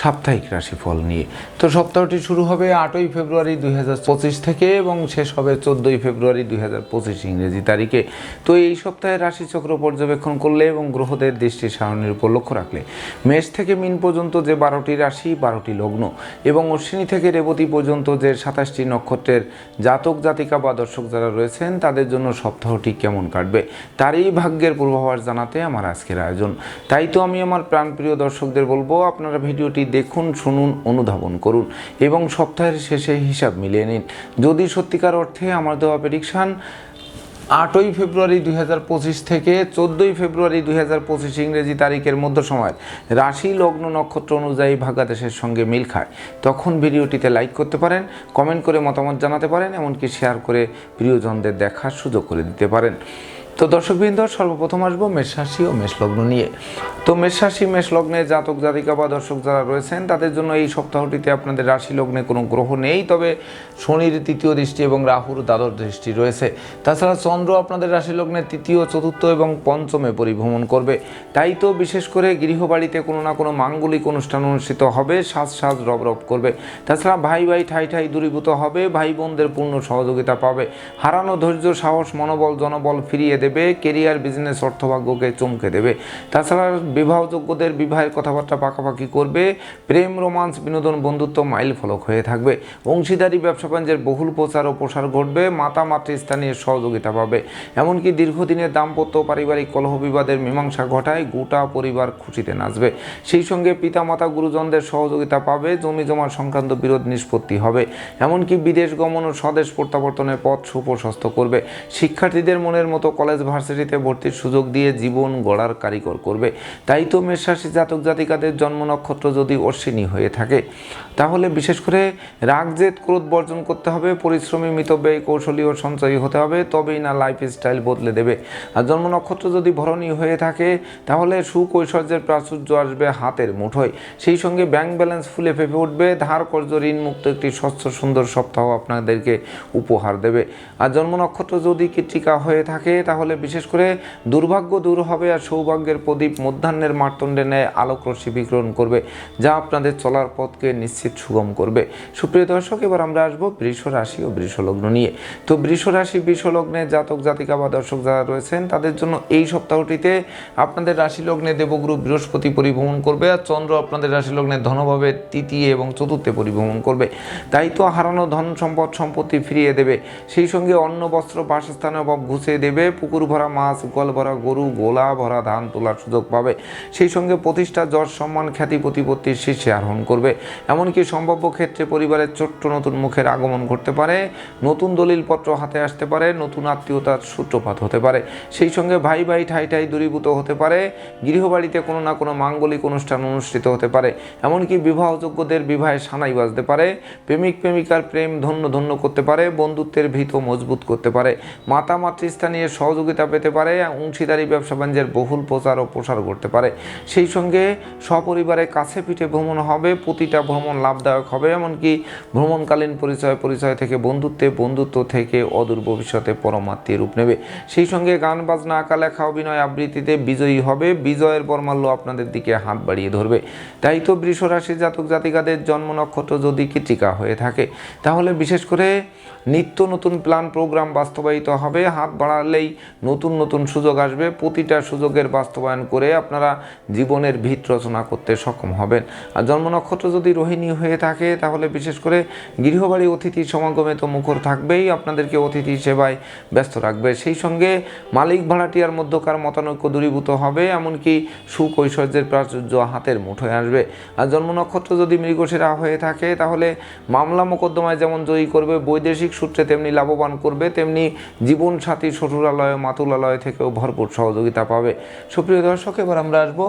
সাপ্তাহিক রাশিফল নিয়ে। তো সপ্তাহটি শুরু হবে আটই ফেব্রুয়ারি দুই হাজার পঁচিশ থেকে এবং শেষ হবে চোদ্দোই ফেব্রুয়ারি দুই হাজার পঁচিশ ইংরেজি তারিখে। তো এই সপ্তাহে রাশিচক্র পর্যবেক্ষণ করলে এবং গ্রহদের দৃষ্টি সারণীর উপর লক্ষ্য রাখলে মেষ থেকে মিন পর্যন্ত যে বারোটি রাশি, বারোটি লগ্ন এবং অশ্বিনী থেকে রেবতী পর্যন্ত যে সাতাশটি নক্ষত্রের জাতক, জাতিকা বা দর্শক যারা রয়েছেন, তাদের জন্য সপ্তাহটি কেমন কাটবে তারই ভাগ্যের পূর্বাভাস জানাতে আমার আজকের আয়োজন। তাই তো আমি আমার প্রাণপ্রিয় দর্শকদের বলব, আপনারা ভিডিওটি দেখুন, শুনুন, অনুধাবন করুন এবং সপ্তাহের শেষে হিসাব মিলিয়ে নিন। যদি সত্যিকার অর্থে আমার দেওয়া প্রেডিকশান আটই ফেব্রুয়ারি দুই হাজার পঁচিশ থেকে চোদ্দোই ফেব্রুয়ারি দুই হাজার পঁচিশ ইংরেজি তারিখের মধ্য সময় রাশি লগ্ন নক্ষত্র অনুযায়ী ভাগাদেশের সঙ্গে মিল খায়। তখন ভিডিওটিতে লাইক করতে পারেন কমেন্ট করে মতামত জানাতে পারেন, এমনকি শেয়ার করে প্রিয়জনদের দেখার সুযোগ করে দিতে পারেন। তো দর্শকবৃন্দ, সর্বপ্রথম আসব মেষ রাশি ও মেষ লগ্ন নিয়ে। তো মেষ রাশি মেষ লগ্নে জাতক, জাতিকা বা দর্শক যারা রয়েছেন, তাদের জন্য এই সপ্তাহটিতে আপনাদের রাশি লগ্নে কোনো গ্রহ নেই, তবে শনির তৃতীয় দৃষ্টি এবং রাহুর দ্বাদশ দৃষ্টি রয়েছে। তাছাড়া চন্দ্র আপনাদের রাশি লগ্নে তৃতীয়, চতুর্থ এবং পঞ্চমে পরিভ্রমণ করবে। তাই তো বিশেষ করে গৃহবাড়িতে কোনো না কোনো মাঙ্গলিক অনুষ্ঠান অনুষ্ঠিত হবে, সাজ সাজ রব রব করবে। তাছাড়া ভাই ভাই ঠাই ঠাই দূরীভূত হবে, ভাই বোনদের পূর্ণ সহযোগিতা পাবে। হারানো ধৈর্য, সাহস, মনোবল, জনবল ফিরিয়ে দেবে, কেরিয়ার, বিজনেস, অর্থভাগ্যকে চমকে দেবে। তাছাড়া বিবাহযোগ্যদের বিবাহের কথাবার্তা পাকাপাকি করবে, প্রেম, রোমান্স, বিনোদন, বন্ধুত্ব মাইল ফলক হয়ে থাকবে। অংশীদারি, ব্যবসা বাণিজ্যের বহুল প্রচার ও প্রসার ঘটবে, মাতা, মাতৃস্থানীয় সহযোগিতা পাবে। এমনকি দীর্ঘদিনের দাম্পত্য পারিবারিক কলহ বিবাদের মীমাংসা ঘটায় গোটা পরিবার খুশিতে নাচবে। সেই সঙ্গে পিতামাতা, গুরুজনদের সহযোগিতা পাবে, জমি জমা সংক্রান্ত বিরোধ নিষ্পত্তি হবে। এমনকি বিদেশ গমন ও স্বদেশ প্রত্যাবর্তনের পথ সুপ্রশস্ত করবে। শিক্ষার্থীদের মনের মতো কলেজ ভার্সিটিতে ভর্তির সুযোগ দিয়ে জীবন গড়ার কারিগর করবে। তাই তো মেষরাশি জাতক জাতিকাদের জন্ম নক্ষত্র যদি অশ্বিনী হয়ে থাকে, তাহলে বিশেষ করে রাগ জেদ ক্রোধ বর্জন করতে হবে, পরিশ্রমী, মিতব্যয়ী, কৌশলী ও সঞ্চয়ী হতে হবে, তবেই না লাইফ স্টাইল বদলে দেবে। আর জন্ম নক্ষত্র যদি ভরণী হয়ে থাকে, তাহলে সুখ ঐশ্বর্যের প্রাচুর্য আসবে হাতের মুঠোয়। সেই সঙ্গে ব্যাংক ব্যালেন্স ফুলে ফেপে উঠবে, ধার কর্য ঋণ মুক্ত একটি স্বচ্ছ সুন্দর সপ্তাহ আপনাদেরকে উপহার দেবে। আর জন্ম নক্ষত্র যদি কৃত্রিকা হয়ে থাকে, তাহলে বিশেষ করে দুর্ভাগ্য দূর হবে আর সৌভাগ্যের প্রদীপ মধ্যাহ্নের মার্তণ্ডে নেয় আলোক রশ্মি বিকিরণ করবে, যা আপনাদের চলার পথকে নিশ্চিত সুগম করবে। সুপ্রিয় দর্শক, এবার আমরা আসব বৃষ রাশি ও বৃষ লগ্ন নিয়ে। তো বৃষ রাশি, বৃষ লগ্নে জাতক, জাতিকা বা দর্শক যারা রয়েছেন, তাদের জন্য এই সপ্তাহটিতে আপনাদের রাশি লগ্নে দেবগুরু বৃহস্পতি পরিভ্রমণ করবে আর চন্দ্র আপনাদের রাশি লগ্নে ধনভাবে তৃতীয় এবং চতুর্থে পরিভ্রমণ করবে। তাই তো হারানো ধন সম্পদ, সম্পত্তি ফিরিয়ে দেবে। সেই সঙ্গে অন্ন, বস্ত্র বাসস্থানের অভাব ঘুষিয়ে দেবে। পুকুর ভরা মাছ গোয়াল ভরা গরু, গোলা ভরা ধান তোলার সুযোগ পাবে। সেই সঙ্গে প্রতিষ্ঠা যশ সম্মান খ্যাতি প্রতিপত্তির শীর্ষে আরোহণ করবে। এমনকি সম্ভাব্য ক্ষেত্রে পরিবারের ছোট্ট নতুন মুখের আগমন ঘটতে পারে, নতুন দলিলপত্র হাতে আসতে পারে, নতুন আত্মীয়তার সূত্রপাত হতে পারে। সেই সঙ্গে ভাই ভাই ঠাই ঠাই দূরীভূত হতে পারে, গৃহবাড়িতে কোনো না কোনো মাঙ্গলিক অনুষ্ঠান অনুষ্ঠিত হতে পারে। এমনকি বিবাহযোগ্যদের বিবাহে সানাই বাজতে পারে, প্রেমিক প্রেমিকার প্রেম ধন্য ধন্য করতে পারে, বন্ধুত্বের ভিত মজবুত করতে পারে। মাতা মাতৃস্থানীয় সহযোগিতা পেতে পারে অংশীদারি ব্যবসা বাণিজ্যের বহুল প্রচার ও প্রসার করতে পারে। সেই সঙ্গে সপরিবারে কাছে পিঠে ভ্রমণ হবে, প্রতিটা ভ্রমণ লাভদায়ক হবে, এমনকি ভ্রমণকালীন পরিচয় পরিচয় থেকে বন্ধুত্বে, বন্ধুত্ব থেকে অদূর ভবিষ্যতে পরমাত্মীয় রূপ নেবে। সেই সঙ্গে গান, বাজনা, আঁকা, লেখা, অভিনয় আবৃত্তিতে বিজয়ী হবে, বিজয়ের বর্মাল্য আপনাদের দিকে হাত বাড়িয়ে ধরবে। তাই তো বৃষরাশি জাতক জাতিকাদের জন্ম নক্ষত্র যদি কৃতিকা হয়ে থাকে, তাহলে বিশেষ করে নিত্য নতুন প্ল্যান প্রোগ্রাম বাস্তবায়িত হবে। হাত বাড়ালেই নতুন নতুন সুযোগ আসবে। প্রতিটা সুযোগের বাস্তবায়ন করে আপনারা জীবনের ভিত রচনা করতে সক্ষম হবেন। আর জন্ম নক্ষত্র যদি রোহিণী হয়ে থাকে, তাহলে বিশেষ করে গৃহবাড়ি অতিথি সমাগমে তো মুখর থাকবেই, আপনাদেরকে অতিথি সেবায় ব্যস্ত রাখবে। সেই সঙ্গে মালিক ভাড়াটিয়ার মধ্যকার মতানৈক্য দূরীভূত হবে, এমনকি সুখ ঐশ্বর্যের প্রাচুর্য হাতের মুঠোয় আসবে। আর জন্ম নক্ষত্র যদি মৃগশিরা হয়ে থাকে, তাহলে মামলা মোকদ্দমায় যেমন জয়ী করবে, বৈদেশিক সূত্রে তেমনি লাভবান করবে, তেমনি জীবনসাথী শ্বশুরালয়, মাতুলালয় থেকেও ভরপুর সহযোগিতা পাবে। সুপ্রিয় দর্শক, এবার আমরা আসব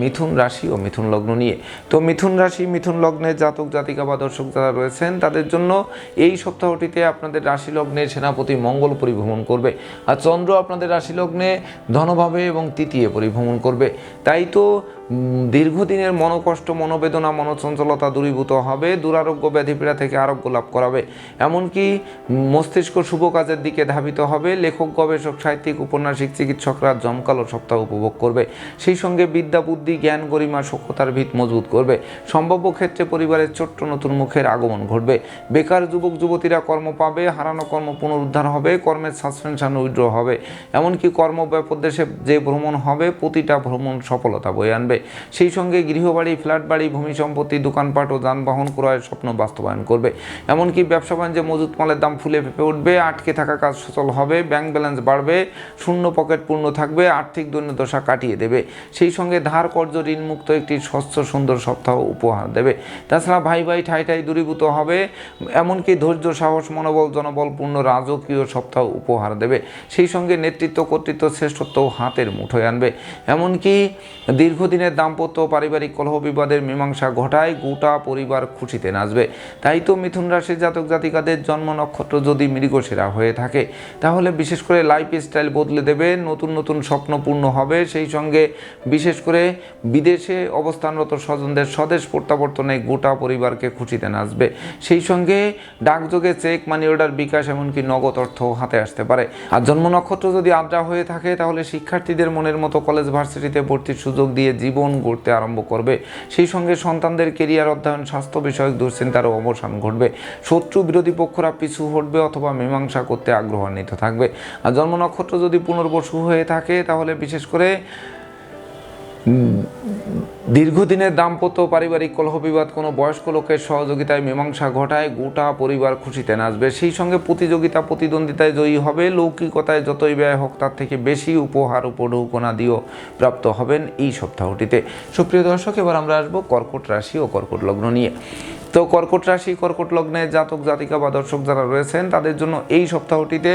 মিথুন রাশি ও মিথুন লগ্ন নিয়ে। তো মিথুন রাশি, মিথুন লগ্নের জাতক, জাতিকা বা দর্শক যারা রয়েছেন, তাদের জন্য এই সপ্তাহটিতে আপনাদের রাশি লগ্নে সেনাপতি মঙ্গল পরিভ্রমণ করবে। আর চন্দ্র আপনাদের রাশি লগ্নে ধনভাবে এবং তৃতীয় পরিভ্রমণ করবে। তাই তো দীর্ঘদিনের মনোকষ্ট, মনোবেদনা, মনোচঞ্চলতা দূরীভূত হবে, দুরারোগ্য ব্যাধিপীড়া থেকে আরোগ্য লাভ করাবে। এমনকি মস্তিষ্ক শুভ কাজের দিকে ধাবিত হবে, লেখক, গবেষক, সাহিত্যিক, উপন্যাসিক, চিকিৎসকরা জমকালো সপ্তাহ উপভোগ করবে। সেই সঙ্গে বিদ্যা, বুদ্ধি জ্ঞান, গরিমা সক্ষতার ভিত মজবুত করবে। সম্ভাব্য ক্ষেত্রে পরিবারের ছোট্ট নতুন মুখের আগমন ঘটবে। বেকার যুবক, যুবতীরা কর্ম পাবে, হারানো কর্ম পুনরুদ্ধার হবে, কর্মের সাসপেনশন উইড্র হবে। এমনকি কর্ম দেশে যে ভ্রমণ হবে, প্রতিটা ভ্রমণ সফলতা বয়ে আনবে। সেই সঙ্গে গৃহবাড়ি ফ্ল্যাট বাড়ি ভূমি সম্পত্তি, দোকানপাট ও যানবাহন ক্রয়ের স্বপ্ন বাস্তবায়ন করবে। এমনকি ব্যবসা বাণিজ্যে মজুত মালের দাম ফুলে ফেপে উঠবে, আটকে থাকা কাজ সচল হবে, ব্যাংক ব্যালেন্স বাড়বে, শূন্য পকেট পূর্ণ থাকবে, আর্থিক দৈন্যদশা কাটিয়ে দেবে। সেই সঙ্গে ধার কর্য ঋণমুক্ত একটি স্বচ্ছ, সুন্দর সপ্তাহ উপহার দেবে। তাছাড়া ভাই ভাই ঠাই ঠাই দূরীভূত হবে, এমনকি ধৈর্য, সাহস, মনোবল, জনবলপূর্ণ রাজকীয় সপ্তাহ উপহার দেবে। সেই সঙ্গে নেতৃত্ব, কর্তৃত্ব, শ্রেষ্ঠত্ব হাতের মুঠোয় আনবে। এমনকি দীর্ঘদিনের দাম্পত্য পারিবারিক কলহ বিবাদের মীমাংসা ঘটায় গোটা পরিবার খুশিতে নাচবে। তাই তো মিথুন রাশির জাতক জাতিকাদের জন্ম নক্ষত্র যদি মৃগশিরা হয়ে থাকে, তাহলে বিশেষ করে লাইফ স্টাইল বদলে দেবে, নতুন নতুন স্বপ্ন পূর্ণ হবে। সেই সঙ্গে বিশেষ করে বিদেশে অবস্থানরত স্বজনদের স্বদেশ প্রত্যাবর্তনে গোটা পরিবারকে খুশিতে নাচবে। সেই সঙ্গে ডাকযোগে চেক, মানি অর্ডার, বিকাশ, এমনকি নগদ অর্থ হাতে আসতে পারে। আর জন্ম নক্ষত্র যদি আদ্রা হয়ে থাকে, তাহলে শিক্ষার্থীদের মনের মতো কলেজ ভার্সিটিতে ভর্তির সুযোগ দিয়ে জীবন গড়তে আরম্ভ করবে। সেই সঙ্গে সন্তানদের কেরিয়ার অধ্যয়ন, স্বাস্থ্য বিষয়ক দুশ্চিন্তারও অবসান ঘটবে। শত্রু বিরোধী পক্ষরা পিছু হটবে অথবা মীমাংসা করতে আগ্রহান্বিত থাকবে। আর জন্ম নক্ষত্র যদি পুনর্বসু হয়ে থাকে, তাহলে বিশেষ করে দীর্ঘদিনের দাম্পত্য পারিবারিক কলহ বিবাদ কোনো বয়স্ক লোকের সহযোগিতায় মীমাংসা ঘটায় গোটা পরিবার খুশিতে নাচবে। সেই সঙ্গে প্রতিযোগিতা, প্রতিদ্বন্দ্বিতায় জয়ী হবে। লৌকিকতায় যতই ব্যয় হোক, তার থেকে বেশি উপহার উপঢৌকনা দিয়েও প্রাপ্ত হবেন এই সপ্তাহটিতে। সুপ্রিয় দর্শক, এবার আমরা আসব কর্কট রাশি ও কর্কট লগ্ন নিয়ে। তো কর্কট রাশি, কর্কট লগ্নে জাতক, জাতিকা বা দর্শক যারা রয়েছেন, তাদের জন্য এই সপ্তাহটিতে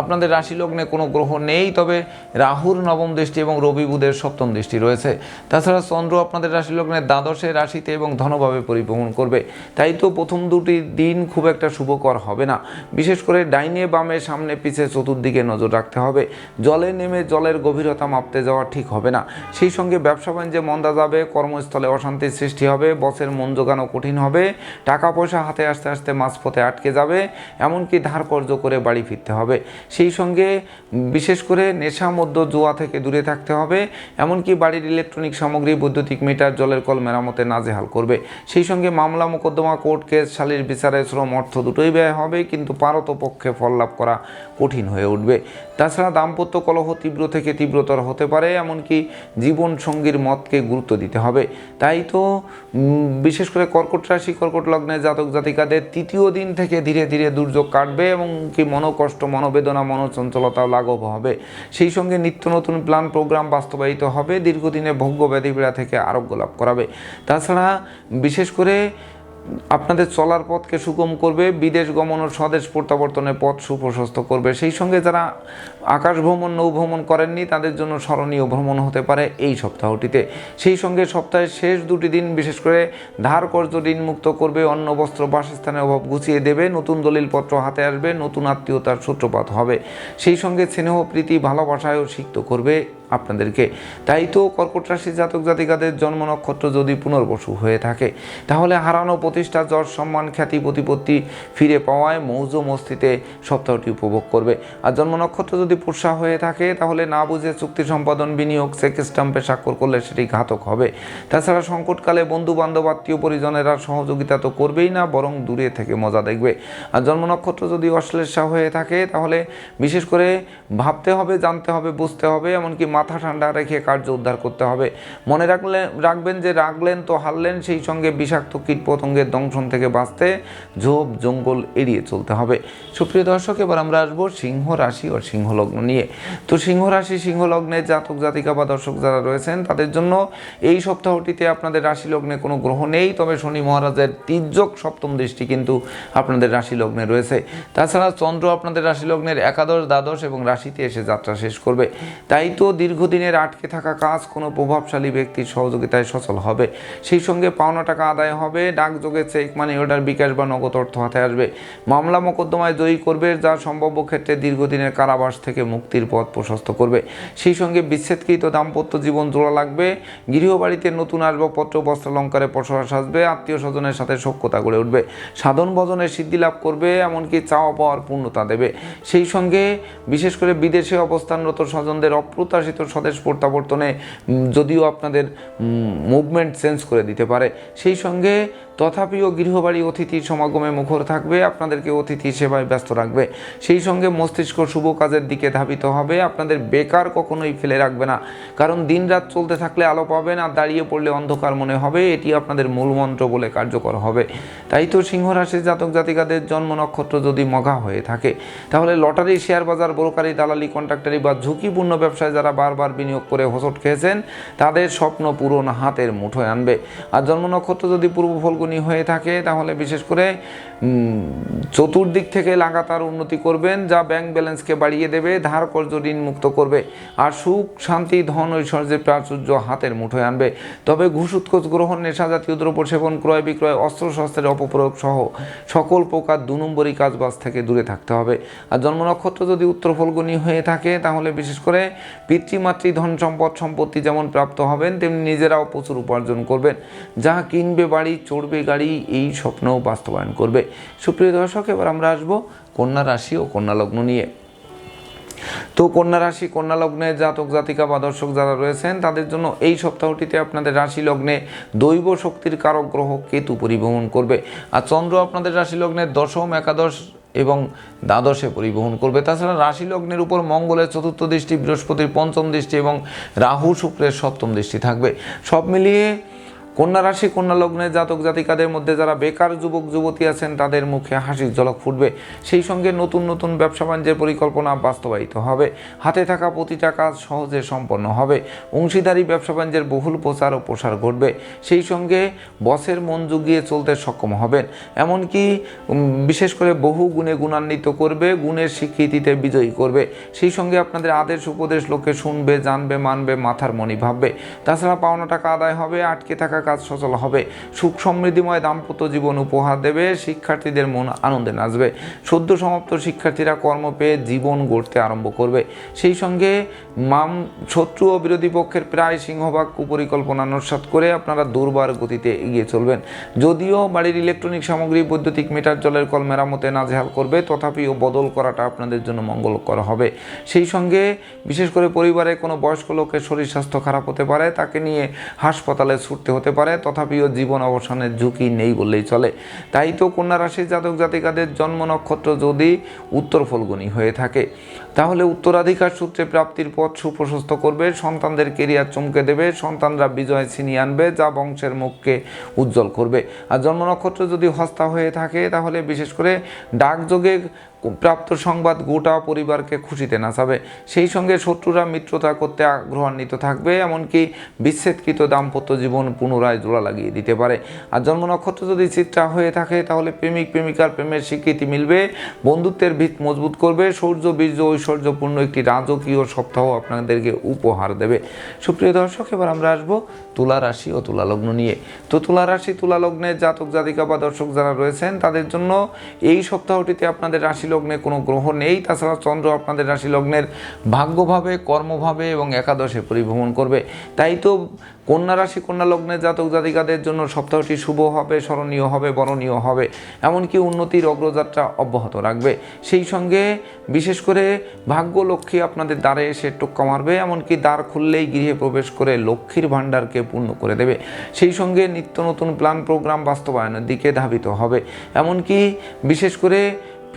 আপনাদের রাশি লগ্নে কোনো গ্রহ নেই, তবে রাহুর নবম দৃষ্টি এবং রবি বুধের সপ্তম দৃষ্টি রয়েছে। তাছাড়া চন্দ্র আপনাদের রাশি লগ্নের দ্বাদশে রাশিতে এবং ধনভাবে পরিভ্রমণ করবে। তাই তো প্রথম দুটি দিন খুব একটা শুভকর হবে না। বিশেষ করে ডাইনে বামে সামনে পিছে চতুর্দিকে নজর রাখতে হবে। জলে নেমে জলের গভীরতা মাপতে যাওয়া ঠিক হবে না। সেই সঙ্গে ব্যবসা বাণিজ্যে মন্দা যাবে, কর্মস্থলে অশান্তির সৃষ্টি হবে, বসের মন জোগানো কঠিন হবে। টাকা পয়সা হাতে আসতে আসতে মাঝপথে আটকে যাবে, এমনকি ধার কর্য করে বাড়ি ফিরতে হবে। সেই সঙ্গে বিশেষ করে নেশা মধ্য জুয়া থেকে দূরে থাকতে হবে, এমনকি বাড়ির ইলেকট্রনিক সামগ্রী, বৈদ্যুতিক মিটার, জলের কল মেরামতে নাজেহাল করবে। সেই সঙ্গে মামলা, মোকদ্দমা, কোর্ট কেস, শালীর বিচারে শ্রম, অর্থ দুটোই ব্যয় হবে, কিন্তু পারত পক্ষে ফল লাভ করা কঠিন হয়ে উঠবে। তাছাড়া দাম্পত্য কলহ তীব্র থেকে তীব্রতর হতে পারে, এমনকি জীবন সঙ্গীর মতকে গুরুত্ব দিতে হবে। তাই তো বিশেষ করে কর্কট রাশি কর্কট লগ্নে জাতক জাতিকাদের তৃতীয় দিন থেকে ধীরে ধীরে দুর্যোগ কাটবে এবং কি মনোকষ্ট, মনোবেদনা মনোচঞ্চলতা লাঘব হবে। সেই সঙ্গে নিত্য নতুন প্ল্যান, প্রোগ্রাম বাস্তবায়িত হবে, দীর্ঘদিনে ভোগ্য ব্যাধিপীড়া থেকে আরোগ্য লাভ করাবে। তাছাড়া বিশেষ করে আপনাদের চলার পথকে সুগম করবে, বিদেশ গমন ও স্বদেশ প্রত্যাবর্তনের পথ সুপ্রশস্ত করবে। সেই সঙ্গে যারা আকাশ ভ্রমণ নৌ ভ্রমণ করেননি, তাদের জন্য স্মরণীয় ভ্রমণ হতে পারে এই সপ্তাহটিতে। সেই সঙ্গে সপ্তাহের শেষ দুটি দিন বিশেষ করে ধার কর্য ঋণ মুক্ত করবে, অন্ন, বস্ত্র, বাসস্থানের অভাব গুছিয়ে দেবে, নতুন দলিলপত্র হাতে আসবে, নতুন আত্মীয়তার সূত্রপাত হবে। সেই সঙ্গে স্নেহ, প্রীতি, ভালোবাসায়ও সিক্ত করবে আপনাদেরকে। তাই তো কর্কট রাশি জাতক জাতিকাদের জন্ম নক্ষত্র যদি পুনর্বসু হয়ে থাকে, তাহলে হারানো প্রতিষ্ঠা যশ সম্মান, খ্যাতি, প্রতিপত্তি ফিরে পাওয়ায় মৌজ মস্তিতে সপ্তাহটি উপভোগ করবে। আর জন্ম নক্ষত্র যদি পুষা হয়ে থাকে, তাহলে না বুঝে চুক্তি সম্পাদন, বিনিয়োগ, চেক স্টাম্পে স্বাক্ষর করলে সেটি ঘাতক হবে। তাছাড়া সংকটকালে বন্ধু বান্ধব আত্মীয় পরিজনেরা সহযোগিতা তো করবেই না, বরং দূরে থেকে মজা দেখবে। আর জন্ম নক্ষত্র যদি অশ্লেষা হয়ে থাকে, তাহলে বিশেষ করে ভাবতে হবে, জানতে হবে, বুঝতে হবে, এমনকি মাথা ঠান্ডা রেখে কার্য উদ্ধার করতে হবে। মনে রাখলে রাখবেন যে রাখলেন তো হারলেন, সেই সঙ্গে বিষাক্ত কীট পতঙ্গের দংশন থেকে বাঁচতে ঝোপ, জঙ্গল এড়িয়ে চলতে হবে। সুপ্রিয় দর্শক, এবার আমরা আসব সিংহ রাশি ও সিংহ লগ্ন নিয়ে। তো সিংহ রাশি, সিংহ লগ্নের জাতক, জাতিকা বা দর্শক যারা রয়েছেন, তাদের জন্য এই সপ্তাহটিতে আপনাদের রাশি লগ্নে কোনো গ্রহ নেই। তবে শনি মহারাজের তির্যক সপ্তম দৃষ্টি কিন্তু আপনাদের রাশি লগ্নে রয়েছে। তাছাড়া চন্দ্র আপনাদের রাশি লগ্নের একাদশ, দ্বাদশ এবং রাশিতে এসে যাত্রা শেষ করবে। তাই তো দীর্ঘদিনের আটকে থাকা কাজ কোনো প্রভাবশালী ব্যক্তির সহযোগিতায় সচল হবে। সেই সঙ্গে পাওনা টাকা আদায় হবে। ডাকযোগে চেক মানি অর্ডার, বিকাশ বা নগদ অর্থ হাতে আসবে। মামলা মোকদ্দমায় জয়ী করবে, যা সম্ভাব্য ক্ষেত্রে দীর্ঘদিনের কারাবাস থেকে মুক্তির পথ প্রশস্ত করবে। সেই সঙ্গে বিচ্ছেদকৃত দাম্পত্য জীবন জোড়া লাগবে। গৃহবাড়িতে নতুন আসবাবপত্র, বস্ত্রালঙ্কারে প্রসার আসবে আত্মীয় স্বজনের সাথে সখ্যতা গড়ে উঠবে। সাধন ভজনের সিদ্ধি লাভ করবে, এমনকি চাওয়া পাওয়ার পূর্ণতা দেবে। সেই সঙ্গে বিশেষ করে বিদেশে অবস্থানরত স্বজনদের অপ্রত্যাশিত স্বদেশ প্রত্যাবর্তনে যদিও আপনাদের মুভমেন্ট চেঞ্জ করে দিতে পারে। সেই সঙ্গে তথাপিও গৃহবাড়ি অতিথির সমাগমে মুখর থাকবে, আপনাদেরকে অতিথি সেবায় ব্যস্ত রাখবে। সেই সঙ্গে মস্তিষ্ক শুভ কাজের দিকে ধাবিত হবে, আপনাদের বেকার কখনোই ফেলে রাখবে না। কারণ দিনরাত চলতে থাকলে আলো পাবেন আর দাঁড়িয়ে পড়লে অন্ধকার মনে হবে, এটি আপনাদের মূল মন্ত্র বলে কার্যকর হবে। তাই তো সিংহ রাশির জাতক জাতিকাদের জন্ম নক্ষত্র যদি মগা হয়ে থাকে, তাহলে লটারি, শেয়ার বাজার, ব্রোকারি, দালালি, কন্ট্রাক্টারি বা ঝুঁকিপূর্ণ ব্যবসায় যারা বারবার বিনিয়োগ করে হোঁচট খেয়েছেন, তাদের স্বপ্ন পূরণ হাতের মুঠোয় আনবে। আর জন্ম নক্ষত্র যদি পূর্ব ফলগুনি হয়ে থাকে, তাহলে বিশেষ করে চতুর্দিক থেকে লাগাতার উন্নতি করবেন, যা ব্যাংক ব্যালেন্সকে বাড়িয়ে দেবে, ধার কর্য ঋণ মুক্ত করবে, আর সুখ, শান্তি, ধন, ঐশ্বর্যের প্রাচুর্য হাতের মুঠোয় আনবে। তবে ঘুষ, উৎকোচ, গ্রহণ, নেশা জাতীয় দ্রব্য সেবন, ক্রয় বিক্রয় অস্ত্রশস্ত্রের অপপ্রয়োগ সহ সকল প্রকার দু নম্বরী কাজবাজ থেকে দূরে থাকতে হবে। আর জন্ম নক্ষত্র যদি উত্তর ফলগুনি হয়ে থাকে, তাহলে বিশেষ করে পিতৃমাতৃ ধন সম্পদ, সম্পত্তি যেমন প্রাপ্ত হবেন, তেমনি নিজেরাও প্রচুর উপার্জন করবেন। যা কিনবে, বাড়ি, চড়বে গাড়ি এই স্বপ্নও বাস্তবায়ন করবে। সুপ্রিয় দর্শক, এবার আমরা আসব কন্যা রাশি ও কন্যা লগ্ন নিয়ে। তো কন্যা রাশি, কন্যা লগ্নে জাতক, জাতিকা বা দর্শক যারা রয়েছেন, তাদের জন্য এই সপ্তাহটিতে আপনাদের রাশি লগ্নে দৈব শক্তির কারক গ্রহ কেতু পরিবহন করবে। আর চন্দ্র আপনাদের রাশি লগ্নের দশম, একাদশ এবং দ্বাদশে পরিবহন করবে। তাছাড়া রাশি লগ্নের উপর মঙ্গলের চতুর্থ দৃষ্টি, বৃহস্পতির পঞ্চম দৃষ্টি এবং রাহু শুক্রের সপ্তম দৃষ্টি থাকবে। সব মিলিয়ে কন্যা রাশি, কন্যা লগ্নে জাতক জাতিকাদের মধ্যে যারা বেকার যুবক, যুবতী আছেন, তাদের মুখে হাসির ঝলক ফুটবে। সেই সঙ্গে নতুন নতুন ব্যবসা বাণিজ্যের পরিকল্পনা বাস্তবায়িত হবে। হাতে থাকা প্রতিটা কাজ সহজে সম্পন্ন হবে। অংশীদারি ব্যবসা বাণিজ্যের বহুল প্রচার ও প্রসার ঘটবে। সেই সঙ্গে বসের মন জুগিয়ে চলতে সক্ষম হবেন। এমনকি বিশেষ করে বহু গুণে গুণান্বিত করবে, গুণের স্বীকৃতিতে বিজয়ী করবে। সেই সঙ্গে আপনাদের আদেশ, উপদেশ, লোকে শুনবে, জানবে, মানবে, মাথার মনি ভাববে। তাছাড়া পাওনা টাকা আদায় হবে, আটকে থাকা কাজ সচল হবে। সুখ সমৃদ্ধিময় দাম্পত্য জীবন উপহার দেবে। শিক্ষার্থীদের মন আনন্দে নাচবে। সদ্য সমাপ্ত শিক্ষার্থীরা কর্ম পেয়ে জীবন গড়তে আরম্ভ করবে। সেই সঙ্গে মাম, শত্রু ও বিরোধী পক্ষের প্রায় সিংহভাগ কুপরিকল্পনা নস্বাত করে আপনারা দুর্বার গতিতে এগিয়ে চলবেন। যদিও বাড়ির ইলেকট্রনিক সামগ্রী, বৈদ্যুতিক মিটার, জলের কল মেরামতে নাজেহাল করবে, তথাপিও বদল করাটা আপনাদের জন্য মঙ্গলকর হবে। সেই সঙ্গে বিশেষ করে পরিবারে কোনো বয়স্ক লোকের শরীর স্বাস্থ্য খারাপ হতে পারে, তাকে নিয়ে হাসপাতালে ছুটতে হতে পারে, তথাপিও জীবন অবসানের ঝুঁকি নেই বললেই চলে। তাই তো কন্যা রাশির জাতক জাতিকাদের জন্ম নক্ষত্র যদি উত্তর ফলগুনি হয়ে থাকে। তাহলে উত্তরাধিকার সূত্রে প্রাপ্তির পথ সুপ্রশস্ত করবে, সন্তানদের কেরিয়ার চমকে দেবে, সন্তানরা বিজয় ছিনিয়ে আনবে, যা বংশের মুখকে উজ্জ্বল করবে। আর জন্ম নক্ষত্র যদি হস্তা হয়ে থাকে, তাহলে বিশেষ করে ডাকযোগে প্রাপ্ত সংবাদ গোটা পরিবারকে খুশিতে নাচাবে। সেই সঙ্গে শত্রুরা মিত্রতা করতে আগ্রহান্বিত থাকবে, এমনকি বিচ্ছেদকৃত দাম্পত্য জীবন পুনরায় জোড়া লাগিয়ে দিতে পারে। আর জন্ম নক্ষত্র যদি চিত্রা হয়ে থাকে, তাহলে প্রেমিক প্রেমিকার প্রেমের স্বীকৃতি মিলবে, বন্ধুত্বের ভিত মজবুত করবে, সৌর্য, বীর্য ঐশ্বর্যপূর্ণ একটি রাজকীয় সপ্তাহ আপনাদেরকে উপহার দেবে। সুপ্রিয় দর্শক, এবার আমরা আসব তুলা রাশি ও তুলা লগ্ন নিয়ে। তো তুলা রাশি, তুলা লগ্নের জাতক, জাতিকা বা দর্শক যারা রয়েছেন, তাদের জন্য এই সপ্তাহটিতে আপনাদের রাশি লগ্নে কোনো গ্রহ নেই। তাছাড়া চন্দ্র আপনাদের রাশি লগ্নের ভাগ্যভাবে, কর্মভাবে এবং একাদশে পরিভ্রমণ করবে। তাই তো কন্যা রাশি, কন্যা লগ্নের জাতক জাতিকাদের জন্য সপ্তাহটি শুভ হবে, স্মরণীয় হবে, বরণীয় হবে, এমনকি উন্নতির অগ্রযাত্রা অব্যাহত রাখবে। সেই সঙ্গে বিশেষ করে ভাগ্য লক্ষ্মী আপনাদের দ্বারে এসে টোক্কা মারবে, এমনকি দ্বার খুললেই গৃহে প্রবেশ করে লক্ষ্মীর ভাণ্ডারকে পূর্ণ করে দেবে। সেই সঙ্গে নিত্য নতুন প্ল্যান, প্রোগ্রাম বাস্তবায়নের দিকে ধাবিত হবে। এমনকি বিশেষ করে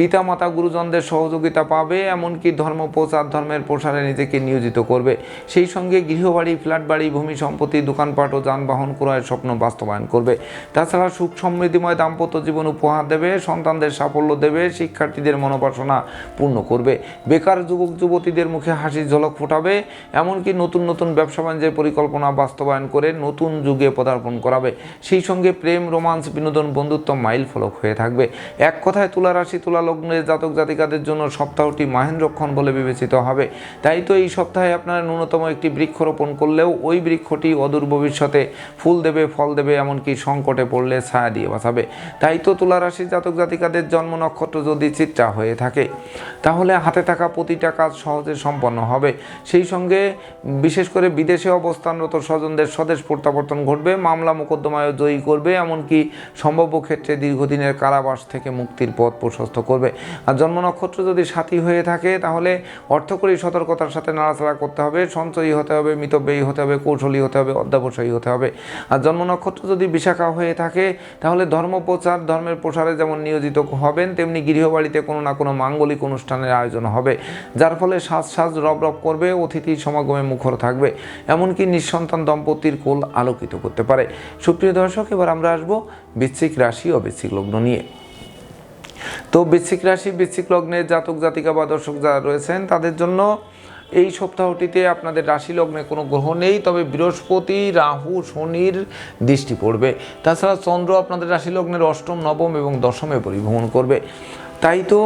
পিতামাতা গুরুজনদের সহযোগিতা পাবে, এমনকি ধর্ম, প্রচার ধর্মের প্রসারে নিজেকে নিয়োজিত করবে। সেই সঙ্গে গৃহবাড়ি ফ্ল্যাট বাড়ি ভূমি সম্পত্তি, দোকানপাট ও যানবাহন ক্রয়ের স্বপ্ন বাস্তবায়ন করবে। তাছাড়া সুখ সমৃদ্ধিময় দাম্পত্য জীবন উপহার দেবে, সন্তানদের সাফল্য দেবে, শিক্ষার্থীদের মনোবাসনা পূর্ণ করবে। বেকার যুবক, যুবতীদের মুখে হাসির ঝলক ফোটাবে, এমনকি নতুন নতুন ব্যবসা বাণিজ্যের পরিকল্পনা বাস্তবায়ন করে নতুন যুগে পদার্পণ করাবে। সেই সঙ্গে প্রেম, রোমান্স, বিনোদন, বন্ধুত্ব মাইল ফলক হয়ে থাকবে। এক কথায় তুলা রাশি, তুলা লগ্নের জাতক জাতিকাদের জন্য সপ্তাহটি মাহেন্দ্রক্ষণ বলে বিবেচিত হবে। তাই তো এই সপ্তাহে আপনারা ন্যূনতম একটি বৃক্ষরোপণ করলেও ওই বৃক্ষটি অদূর ভবিষ্যতে ফুল দেবে, ফল দেবে, এমনকি সংকটে পড়লে ছায়া দিয়ে বাঁচাবে। তাই তো তুলা রাশির জাতক জাতিকাদের জন্ম নক্ষত্র যদি চিত্রা হয়ে থাকে, তাহলে হাতে থাকা প্রতিটা কাজ সহজে সম্পন্ন হবে। সেই সঙ্গে বিশেষ করে বিদেশে অবস্থানরত স্বজনদের স্বদেশ প্রত্যাবর্তন ঘটবে, মামলা মোকদ্দমায় জয়ী করবে, এমনকি সম্ভাব্য ক্ষেত্রে দীর্ঘদিনের কারাবাস থেকে মুক্তির পথ প্রশস্ত করবে। আর জন্ম নক্ষত্র যদি সাথী হয়ে থাকে, তাহলে অর্থকরী সতর্কতার সাথে নাড়াচাড়া করতে হবে, সঞ্চয়ী হতে হবে, মিতব্যয়ী হতে হবে, কৌশলী হতে হবে, অধ্যাবসায়ী হতে হবে। আর জন্ম নক্ষত্র যদি বিশাখা হয়ে থাকে, তাহলে ধর্ম প্রচার ধর্মের প্রসারে যেমন নিয়োজিত হবেন, তেমনি গৃহবাড়িতে কোনো না কোনো মাঙ্গলিক অনুষ্ঠানের আয়োজন হবে, যার ফলে সাজ সাজ রব রব করবে, অতিথি সমাগমে মুখর থাকবে। এমনকি নিঃসন্তান দম্পতির কোল আলোকিত করতে পারে। সুপ্রিয় দর্শক, এবার আমরা আসব বৃশ্চিক রাশি ও বৃশ্চিক লগ্ন নিয়ে। তো বৃশ্চিক রাশি, বৃশ্চিক লগ্নের জাতক, জাতিকা বা দর্শক যারা রয়েছেন, তাদের জন্য এই সপ্তাহটিতে আপনাদের রাশি লগ্নে কোনো গ্রহ নেই, তবে বৃহস্পতি, রাহু, শনির দৃষ্টি পড়বে। তাছাড়া চন্দ্র আপনাদের রাশি লগ্নের অষ্টম, নবম এবং দশমে পরিভ্রমণ করবে। তাই তো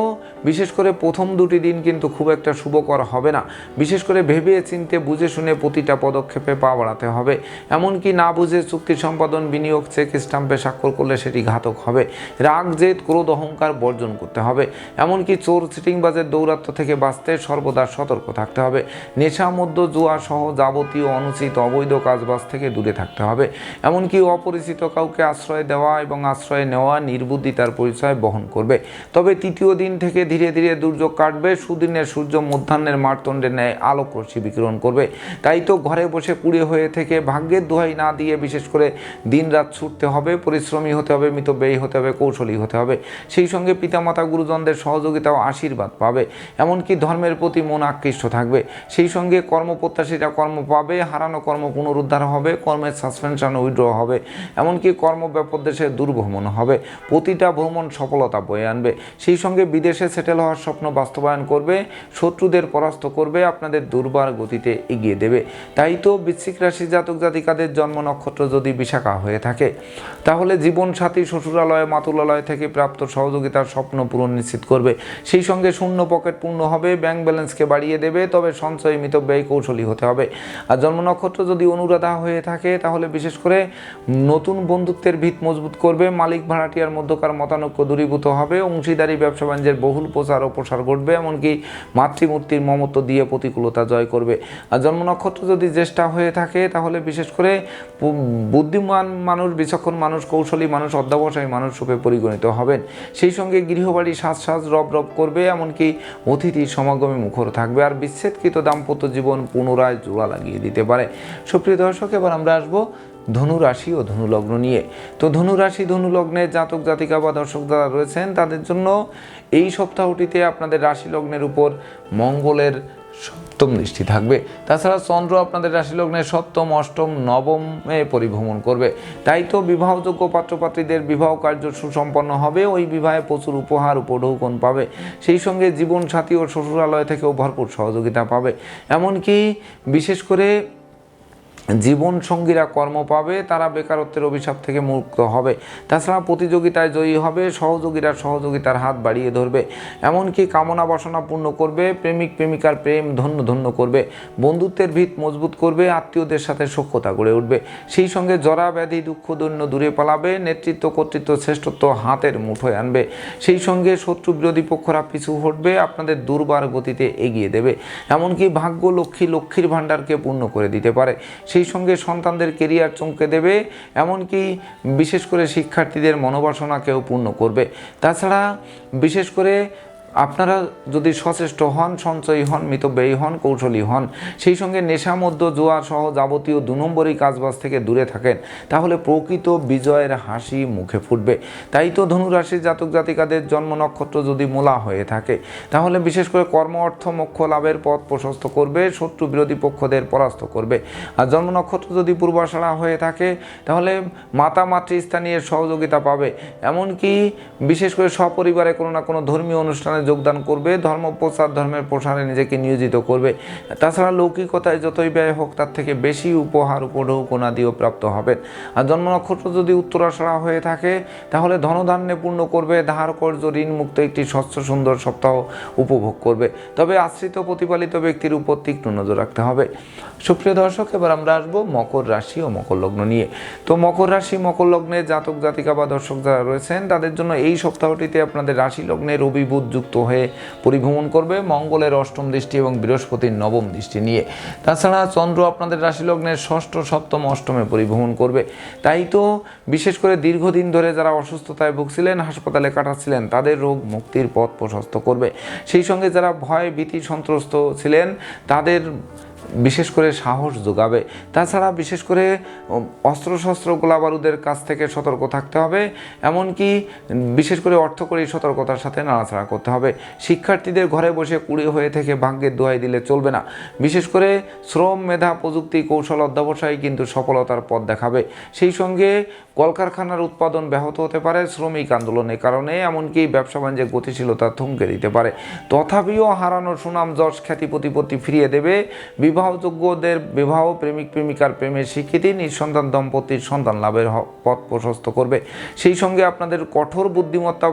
বিশেষ করে প্রথম দুটি দিন কিন্তু খুব একটা শুভকর হবে না। বিশেষ করে ভেবে চিনতে বুঝে শুনে প্রতিটা পদক্ষেপে পা বাড়াতে হবে। এমনকি না বুঝে চুক্তি সম্পাদন, বিনিয়োগ, চেক স্টাম্পে স্বাক্ষর করলে সেটি ঘাতক হবে। রাগ, জেদ, ক্রোধ, অহংকার বর্জন করতে হবে। এমনকি চোর, চিটিংবাজের দৌরাত্ম থেকে বাঁচতে সর্বদা সতর্ক থাকতে হবে। নেশা মধ্য জুয়া সহ যাবতীয় অনুচিত অবৈধ কাজবাজ থেকে দূরে থাকতে হবে। এমনকি অপরিচিত কাউকে আশ্রয় দেওয়া এবং আশ্রয় নেওয়া নির্বুদ্ধিতার পরিচয় বহন করবে। তবে তৃতীয় দিন থেকে ধীরে ধীরে দুর্যোগ কাটবে, সুদিনের সূর্য মধ্যাহ্নের মারতণ্ডের ন্যায় আলোক রশ্মি বিকিরণ করবে। তাই তো ঘরে বসে কুড়ে হয়ে থেকে ভাগ্যের দোহাই না দিয়ে বিশেষ করে দিন রাত ছুটতে হবে, পরিশ্রমী হতে হবে, মৃত মিতব্যয়ী হতে হবে, কৌশলী হতে হবে। সেই সঙ্গে পিতামাতা, গুরুজনদের সহযোগিতা ও আশীর্বাদ পাবে। এমনকি ধর্মের প্রতি মন আকৃষ্ট থাকবে। সেই সঙ্গে কর্মপ্রত্যাশীরা কর্ম পাবে, হারানো কর্ম পুনরুদ্ধার হবে, কর্মের সাসপেনশন উইড্র হবে। এমনকি কর্ম দেশে দুর্ভ্রমণ হবে। প্রতিটা ভ্রমণ সফলতা বয়ে আনবে। সেই সঙ্গে বিদেশে সেটেল হওয়ার স্বপ্ন বাস্তবায়ন করবে, শত্রুদের পরাস্ত করবে, আপনাদের দুর্বার গতিতে এগিয়ে দেবে। তাই তো বৃশ্চিক রাশি জাতক জাতিকাদের জন্ম নক্ষত্র যদি বিশাখা হয়ে থাকে, তাহলে জীবনসাথী শ্বশুরালয়, মাতুলালয় থেকে প্রাপ্ত সহযোগিতার স্বপ্ন পূরণ নিশ্চিত করবে। সেই সঙ্গে শূন্য পকেট পূর্ণ হবে, ব্যাংক ব্যালেন্সকে বাড়িয়ে দেবে, তবে সঞ্চয় মিতব্যয়ী কৌশলী হতে হবে। আর জন্ম নক্ষত্র যদি অনুরাধা হয়ে থাকে, তাহলে বিশেষ করে নতুন বন্ধুত্বের ভিত মজবুত করবে। মালিক ভাড়াটিয়ার মধ্যকার মতানৈক্য দূরীভূত হবে। অংশীদারি, ব্যবসা বাণিজ্যের বহুল প্রচার ও প্রসার ঘটবে, এমনকি মাতৃমূর্তির মমত্ব দিয়ে প্রতিকূলতা জয় করবে। আর জন্ম নক্ষত্র যদি জ্যেষ্ঠা হয়ে থাকে, তাহলে বিশেষ করে বুদ্ধিমান মানুষ, বিচক্ষণ মানুষ, কৌশলী মানুষ, অধ্যাবসায়ী মানুষ রূপে পরিগণিত হবেন। সেই সঙ্গে গৃহবাড়ি সাজ সাজ রব রব করবে, এমনকি অতিথি সমাগমে মুখর থাকবে। আর বিচ্ছেদকৃত দাম্পত্য জীবন পুনরায় জোড়া লাগিয়ে দিতে পারে। সুপ্রিয় দর্শক, এবার আমরা আসব ধনু রাশি ও ধনু লগ্ন নিয়ে। তো ধনু রাশি ধনু লগ্নের জাতক, জাতিকা বা দর্শক যারা রয়েছেন, তাদের জন্য এই সপ্তাহটিতে আপনাদের রাশি লগ্নের উপর মঙ্গলের সপ্তম দৃষ্টি থাকবে। তাছাড়া চন্দ্র আপনাদের রাশি লগ্নের সপ্তম, অষ্টম, নবমে পরিভ্রমণ করবে। তাই তো বিবাহযোগ্য পাত্রপাত্রীদের বিবাহ কার্য সুসম্পন্ন হবে, ওই বিবাহে প্রচুর উপহার, উপঢৌকন পাবে। সেই সঙ্গে জীবন সাথী ও শ্বশুরালয় থেকেও ভরপুর সহযোগিতা পাবে। এমনকি বিশেষ করে জীবন সঙ্গীরা কর্ম পাবে, তারা বেকারত্বের অভিশাপ থেকে মুক্ত হবে। তাছাড়া প্রতিযোগিতায় জয়ী হবে, সহযোগীরা সহযোগিতার হাত বাড়িয়ে ধরবে। এমনকি কামনা বাসনা পূর্ণ করবে, প্রেমিক প্রেমিকার প্রেম ধন্য ধন্য করবে। বন্ধুত্বের ভিত মজবুত করবে, আত্মীয়দের সাথে সখ্যতা গড়ে উঠবে। সেই সঙ্গে জরা ব্যাধি দুঃখ দৈন্য দূরে পালাবে, নেতৃত্ব কর্তৃত্ব শ্রেষ্ঠত্ব হাতের মুঠোয় আনবে। সেই সঙ্গে শত্রু বিরোধী পক্ষরা পিছু হটবে, আপনাদের দুর্বার গতিতে এগিয়ে দেবে। এমনকি ভাগ্য লক্ষ্মী লক্ষ্মীর ভাণ্ডারকে পূর্ণ করে দিতে পারে। সেই সঙ্গে সন্তানদের কেরিয়ার চমকে দেবে, এমনকি বিশেষ করে শিক্ষার্থীদের মনোবাসনাকেও পূর্ণ করবে। তাছাড়া বিশেষ করে আপনারা যদি সচেষ্ট হন, সঞ্চয়ী হন, মিতব্যয়ী হন, কৌশলী হন, সেই সঙ্গে নেশা মধ্য জোয়া সহ যাবতীয় দু নম্বরই কাজবাজ থেকে দূরে থাকেন, তাহলে প্রকৃত বিজয়ের হাসি মুখে ফুটবে। তাই তো ধনুরাশির জাতক জাতিকাদের জন্ম নক্ষত্র যদি মোলা হয়ে থাকে, তাহলে বিশেষ করে কর্ম, অর্থ, মোক্ষ লাভের পথ প্রশস্ত করবে, শত্রু বিরোধী পক্ষদের পরাস্ত করবে। আর জন্ম নক্ষত্র যদি পূর্বাশাড়া হয়ে থাকে, তাহলে মাতা, মাতৃস্থানীয় সহযোগিতা পাবে। এমনকি বিশেষ করে সপরিবারে কোনো না কোনো ধর্মীয় অনুষ্ঠানে যোগদান করবে, ধর্ম প্রচার ধর্মের প্রসারে নিজেকে নিয়োজিত করবে। তাছাড়া লৌকিকতায় যতই ব্যয় হোক, তার থেকে বেশি উপহার উপঢৌকনাদিও প্রাপ্ত হবেন। আর জন্ম নক্ষত্র যদি উত্তরাশড়া হয়ে থাকে, তাহলে ধনধান্যে পূর্ণ করবে, ধার কর্য ঋণ মুক্ত একটি স্বচ্ছ সুন্দর সপ্তাহ উপভোগ করবে। তবে আশ্রিত প্রতিপালিত ব্যক্তির উপর তীক্ষ্ণ নজর রাখতে হবে। সুপ্রিয় দর্শক, এবার আমরা আসব মকর রাশি ও মকর লগ্ন নিয়ে। তো মকর রাশি, মকর লগ্নে জাতক, জাতিকা বা দর্শক যারা রয়েছেন, তাদের জন্য এই সপ্তাহটিতে আপনাদের রাশি লগ্নে রবি, বুধ, যুক্ত হয়ে পরিভ্রমণ করবে মঙ্গলের অষ্টম দৃষ্টি এবং বৃহস্পতির নবম দৃষ্টি নিয়ে। তাছাড়া চন্দ্র আপনাদের রাশি লগ্নের ষষ্ঠ, সপ্তম, অষ্টমে পরিভ্রমণ করবে। তাই তো বিশেষ করে দীর্ঘদিন ধরে যারা অসুস্থতায় ভুগছিলেন, হাসপাতালে কাটাচ্ছিলেন, তাদের রোগ মুক্তির পথ প্রশস্ত করবে। সেই সঙ্গে যারা ভয়, ভীতি, সন্ত্রস্ত ছিলেন, তাদের বিশেষ করে সাহস যোগাবে। তাছাড়া বিশেষ করে অস্ত্রশস্ত্র গোলাবারুদের কাছ থেকে সতর্ক থাকতে হবে, এমনকি বিশেষ করে অর্থকরী সতর্কতার সাথে নাড়াচাড়া করতে হবে। শিক্ষার্থীদের ঘরে বসে কুড়ি হয়ে থেকে ভাগ্যের দোহাই দিলে চলবে না। বিশেষ করে শ্রম, মেধা, প্রযুক্তি, কৌশল অধ্যবসায় কিন্তু সফলতার পথ দেখাবে। সেই সঙ্গে কলকারখানার উৎপাদন ব্যাহত হতে পারে শ্রমিক আন্দোলনের কারণে, এমনকি ব্যবসা বাণিজ্যের গতিশীলতা থমকে দিতে পারে। তথাপিও হারানো সুনাম যশ খ্যাতি প্রতিপত্তি ফিরিয়ে দেবে। বিবাহযোগ্যদের বিবাহ প্রেমিক প্রেমিকার প্রেমের স্বীকৃতি নিঃসন্তান দম্পতির সন্তান লাভের পথ প্রশস্ত করবে। সেই সঙ্গে আপনাদের কঠোর বুদ্ধিমত্তা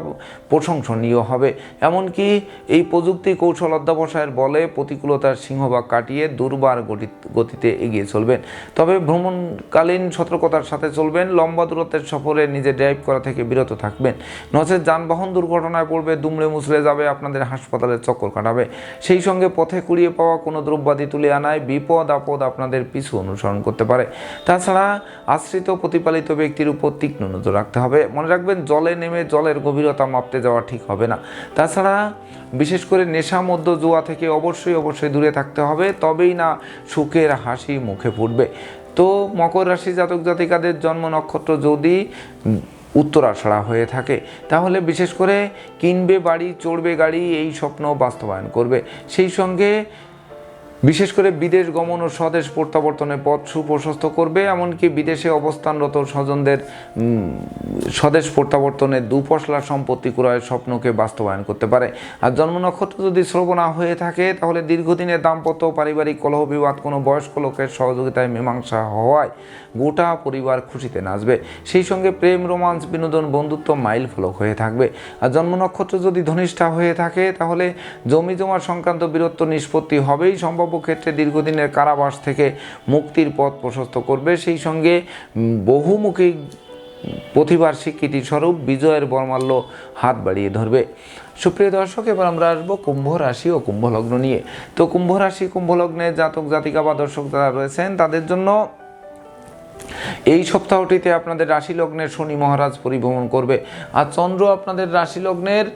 প্রশংসনীয় হবে। এমনকি এই প্রযুক্তি কৌশল অধ্যবসায়ের বলে প্রতিকূলতার সিংহভাগ কাটিয়ে দুর্বার গতি- গতিতে এগিয়ে চলবেন। তবে ভ্রমণকালীন সতর্কতার সাথে চলবেন। লম্বা দূরত্বের সফরে নিজে ড্রাইভ করা থেকে বিরত থাকবেন। নচেত যানবাহন দুর্ঘটনায় পড়বে, দুমড়ে মুচড়ে যাবে, আপনাদের হাসপাতালের চক্কর কাটাবে। সেই সঙ্গে পথে কুড়িয়ে পাওয়া কোনো দ্রব্যাদি তুলে আনায় বিপদ আপদ আপনাদের পিছু অনুসরণ করতে পারে। তাছাড়া আশ্রিত প্রতিপালিত ব্যক্তির উপর তীক্ষ্ণ নজর রাখতে হবে। মনে রাখবেন জলে নেমে জলের গভীরতা মাপতে যাওয়া ঠিক হবে না। তাছাড়া বিশেষ করে নেশা মধ্য জুয়া থেকে অবশ্যই অবশ্যই দূরে থাকতে হবে। তবেই না সুখের হাসি মুখে ফুটবে। তো মকর রাশি জাতক জাতিকাদের জন্ম নক্ষত্র যদি উম, উত্তরাষাঢ়া হয়ে থাকে তাহলে বিশেষ করে কিনবে বাড়ি চড়বে গাড়ি এই স্বপ্ন বাস্তবায়ন করবে। সেই সঙ্গে বিশেষ করে বিদেশ গমন ও স্বদেশ প্রত্যাবর্তনের পথ সুপ্রশস্ত করবে, এমনকি বিদেশে অবস্থানরত স্বজনদের স্বদেশ প্রত্যাবর্তনের দুপশলা সম্পত্তি ক্রয়ের স্বপ্নকে বাস্তবায়ন করতে পারে। আর জন্ম নক্ষত্র যদি শ্রবণা হয়ে থাকে, তাহলে দীর্ঘদিনের দাম্পত্য পারিবারিক কলহ বিবাদ কোনো বয়স্ক লোকের সহযোগিতায় মীমাংসা হওয়ায় গোটা পরিবার খুশিতে নাচবে। সেই সঙ্গে প্রেম, রোমান্স, বিনোদন, বন্ধুত্ব মাইল ফলক হয়ে থাকবে। আর জন্ম নক্ষত্র যদি ধনিষ্ঠা হয়ে থাকে, তাহলে জমি জমা সংক্রান্ত বীরত্ব নিষ্পত্তি হবেই সম্ভাব্য ক্ষেত্রে দীর্ঘদিনের কারাবাস থেকে মুক্তির পথ প্রশস্ত করবে। সেই সঙ্গে বহুমুখী প্রতিভার স্বীকৃতি স্বরূপ বিজয়ের বর্মাল্য হাত বাড়িয়ে ধরবে। সুপ্রিয় দর্শক, এবার আমরা আসব কুম্ভ রাশি ও কুম্ভ লগ্ন নিয়ে। তো কুম্ভ রাশি, কুম্ভ লগ্নে জাতক, জাতিকা বা দর্শক যারা রয়েছেন, তাদের জন্য এই সপ্তাহটিতে আপনাদের রাশি লগ্নের শনি মহারাজ পরিভ্রমণ করবে। আর চন্দ্র আপনাদের রাশি লগ্নের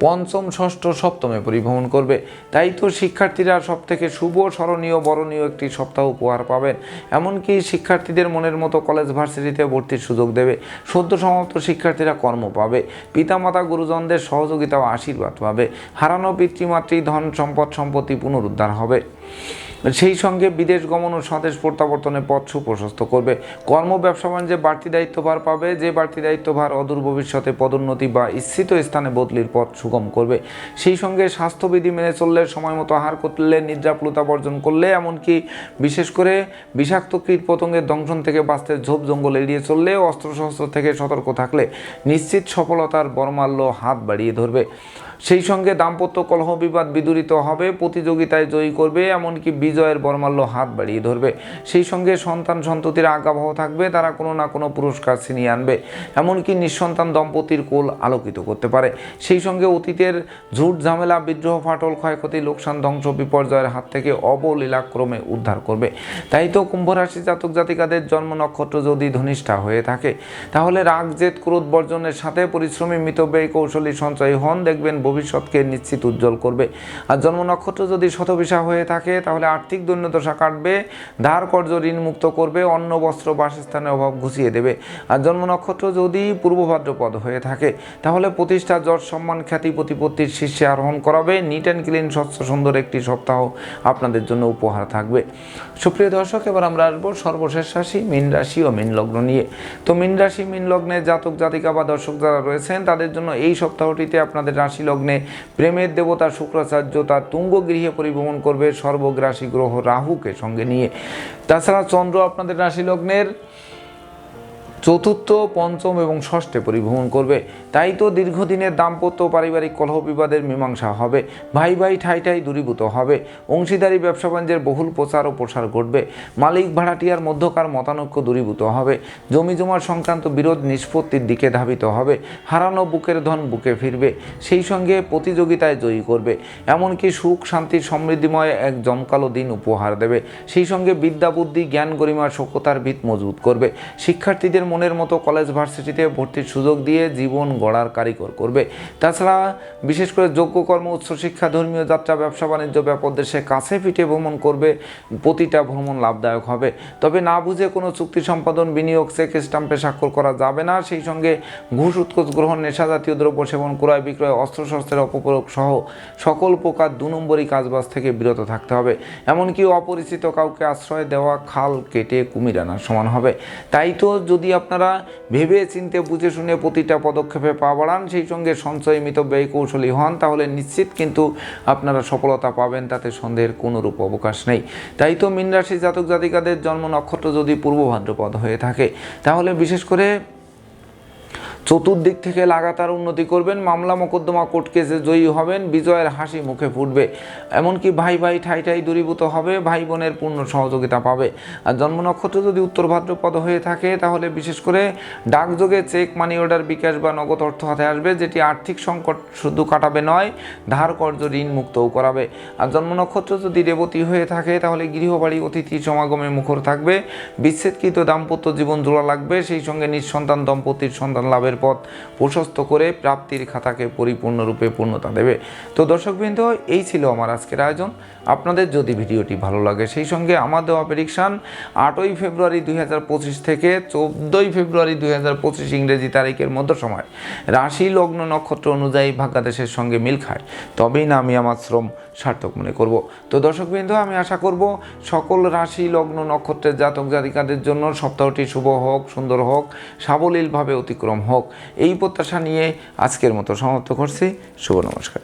পঞ্চম, ষষ্ঠ, সপ্তমে পরিভ্রমণ করবে। তাই তো শিক্ষার্থীরা সব থেকে শুভ, স্মরণীয়, বরণীয় একটি সপ্তাহ উপহার পাবেন। এমনকি শিক্ষার্থীদের মনের মতো কলেজ ভার্সিটিতে ভর্তির সুযোগ দেবে। সদ্য সমাপ্ত শিক্ষার্থীরা কর্ম পাবে। পিতামাতা, গুরুজনদের সহযোগিতা ও আশীর্বাদ পাবে। হারানো পিতৃমাতৃ ধন, সম্পদ, সম্পত্তি পুনরুদ্ধার হবে। সেই সঙ্গে বিদেশ গমন ও স্বদেশ প্রত্যাবর্তনের পথ সুপ্রশস্ত করবে। কর্ম ব্যবসা বাণিজ্যে বাড়তি দায়িত্বভার পাবে। যে বাড়তি দায়িত্বভার অদূর ভবিষ্যতে পদোন্নতি বা ইচ্ছিত স্থানে বদলির পথ সুগম করবে। সেই সঙ্গে স্বাস্থ্যবিধি মেনে চললে, সময় মতো আহার করলে নিদ্রাপ্লুতা বর্জন করলে, এমনকি বিশেষ করে বিষাক্ত কীট পতঙ্গের দংশন থেকে বাঁচতে ঝোপ জঙ্গল এড়িয়ে চললে, অস্ত্রশস্ত্র থেকে সতর্ক থাকলে নিশ্চিত সফলতার বরমাল্য হাত বাড়িয়ে ধরবে। সেই সঙ্গে দাম্পত্য কলহ বিবাদ বিদূরিত হবে, প্রতিযোগিতায় জয়ী করবে, এমনকি বিজয়ের বর্মাল্য হাত বাড়িয়ে ধরবে। সেই সঙ্গে সন্তান সন্ততির আজ্ঞাবহ থাকবে, তারা কোনো না কোনো পুরস্কার ছিনিয়ে আনবে। এমনকি নিঃসন্তান দম্পতির কোল আলোকিত করতে পারে। সেই সঙ্গে অতীতের ঝুট ঝামেলা, বিদ্রোহ, ফাটল, ক্ষয়ক্ষতি, লোকসান, ধ্বংস, বিপর্যয়ের হাত থেকে অবলীলাক্রমে উদ্ধার করবে। তাই তো কুম্ভরাশি জাতক জাতিকাদের জন্ম নক্ষত্র যদি ধনিষ্ঠা হয়ে থাকে, তাহলে রাগ জেদ ক্রোধ বর্জনের সাথে পরিশ্রমী মিতব্যয়ী কৌশলী সঞ্চয় হন। দেখবেন ভবিষ্যৎকে নিশ্চিত উজ্জ্বল করবে। আর জন্ম নক্ষত্র যদি শতবিশা হয়ে থাকে, তাহলে আর্থিক দৈন্যদশা কাটবে, ধার কর্য ঋণ মুক্ত করবে, অন্ন, বস্ত্র, বাসস্থানের অভাব ঘুষিয়ে দেবে। আর জন্ম নক্ষত্র যদি পূর্ব ভাদ্রপদ হয়ে থাকে, তাহলে প্রতিষ্ঠা, যশ, সম্মান, খ্যাতি, প্রতিপত্তির শীর্ষে আরোহণ করাবে। নিট অ্যান্ড ক্লিন স্বচ্ছ, সুন্দর একটি সপ্তাহ আপনাদের জন্য উপহার থাকবে। সুপ্রিয় দর্শক, এবার আমরা আসব সর্বশেষ রাশি, মীন রাশি ও মীন লগ্ন নিয়ে। তো মীন রাশি, মীন লগ্নে জাতক, জাতিকা বা দর্শক যারা রয়েছেন, তাদের জন্য এই সপ্তাহটিতে আপনাদের রাশি লগ্ন লগ্নে প্রেমের দেবতা শুক্রাচার্য তার তুঙ্গ গৃহে পরিভ্রমণ করবে সর্বগ্রাসী গ্রহ রাহুকে সঙ্গে নিয়ে। তাছাড়া চন্দ্র আপনাদের রাশি লগ্নের চতুর্থ, পঞ্চম এবং ষষ্ঠে পরিভ্রমণ করবে। তাই তো দীর্ঘদিনের দাম্পত্য পারিবারিক কলহ বিবাদের মীমাংসা হবে। ভাই ভাই ঠাই ঠাই দূরীভূত হবে। অংশীদারি, ব্যবসা বাণিজ্যের বহুল প্রচার ও প্রসার ঘটবে। মালিক ভাড়াটিয়ার মধ্যকার মতানৈক্য দূরীভূত হবে। জমি জমার সংক্রান্ত বিরোধ নিষ্পত্তির দিকে ধাবিত হবে। হারানো বুকের ধন বুকে ফিরবে। সেই সঙ্গে প্রতিযোগিতায় জয়ী করবে। এমনকি সুখ, শান্তি, সমৃদ্ধিময় এক জমকালো দিন উপহার দেবে। সেই সঙ্গে বিদ্যা, বুদ্ধি, জ্ঞান গরিমার সক্ষতার ভিত মজবুত করবে। শিক্ষার্থীদের মনের মতো কলেজ ভার্সিটিতে ভর্তির সুযোগ দিয়ে জীবন গড়ার কারিগর করবে। তাছাড়া বিশেষ করে যোগ্য কর্ম উচ্চশিক্ষা ধর্মীয় যাত্রা, ব্যবসা, বাণিজ্য ব্যাপক দেশে কাছে পিঠে ভ্রমণ করবে, প্রতিটা ভ্রমণ লাভদায়ক হবে। তবে না বুঝে কোনো চুক্তি সম্পাদন, বিনিয়োগ, চেক স্টাম্পে স্বাক্ষর করা যাবে না। সেই সঙ্গে ঘুষ, উৎকোচ গ্রহণ নেশা জাতীয় দ্রব্য সেবন, ক্রয় বিক্রয়, অস্ত্রশস্ত্রের অপপ্রয়োগ সহ সকল প্রকার দু নম্বরই কাজবাজ থেকে বিরত থাকতে হবে। এমনকি অপরিচিত কাউকে আশ্রয় দেওয়া খাল কেটে কুমির আনার সমান হবে। তাই তো যদি আপনারা ভেবে চিনতে, বুঝে শুনে প্রতিটা পদক্ষেপে পা বাড়ান। সেই সঙ্গে সঞ্চয় মিত ব্যয় কৌশলী হন, তাহলে নিশ্চিত কিন্তু আপনারা সফলতা পাবেন, তাতে সন্দেহের কোনোরূপ অবকাশ নেই। তাই তো মীন রাশি জাতক জাতিকাদের জন্ম নক্ষত্র যদি পূর্ব ভাদ্রপদ হয়ে থাকে, তাহলে বিশেষ করে চতুর্দিক থেকে লাগাতার উন্নতি করবেন। মামলা মোকদ্দমা কোর্ট কেসে জয়ী হবেন। বিজয়ের হাসি মুখে ফুটবে। এমনকি ভাই ভাই ঠাই ঠাই দূরীভূত হবে। ভাই বোনের পূর্ণ সহযোগিতা পাবে। আর জন্ম নক্ষত্র যদি উত্তর ভাদ্রপদ হয়ে থাকে, তাহলে বিশেষ করে ডাকযোগে চেক মানি অর্ডার, বিকাশ বা নগদ অর্থ হাতে আসবে, যেটি আর্থিক সংকট শুধু কাটাবে নয়, ধার কর্য ঋণ মুক্তও করাবে। আর জন্ম নক্ষত্র যদি রেবতী হয়ে থাকে, তাহলে গৃহবাড়ি, অতিথি সমাগমে মুখর থাকবে। বিচ্ছেদকৃত দাম্পত্য জীবন জোড়া লাগবে। সেই সঙ্গে নিঃসন্তান দম্পতির সন্তান লাভের পথ প্রশস্ত করে প্রাপ্তির খাতাকে পরিপূর্ণরূপে পূর্ণতা দেবে। তো দর্শকবৃন্দ এই ছিল আমার আজকের আয়োজন। আপনাদের যদি ভিডিওটি ভালো লাগে, সেই সঙ্গে আমার দেওয়া প্রেডিকশান আটই ফেব্রুয়ারি দুই হাজার পঁচিশ থেকে চোদ্দোই ফেব্রুয়ারি দুই হাজার পঁচিশ ইংরেজি তারিখের মধ্য সময়। রাশি লগ্ন নক্ষত্র অনুযায়ী ভাগ্যাদেশের সঙ্গে মিল খায়। তবেই না আমি আমার শ্রম সার্থক মনে করব। তো দর্শকবৃন্দ, আমি আশা করব সকল রাশি, লগ্ন, নক্ষত্রের জাতক জাতিকাদের জন্য সপ্তাহটি শুভ হোক, সুন্দর হোক, সাবলীলভাবে অতিক্রম হোক। এই প্রত্যাশা নিয়ে আজকের মতো সমাপ্ত করছি। শুভ নমস্কার।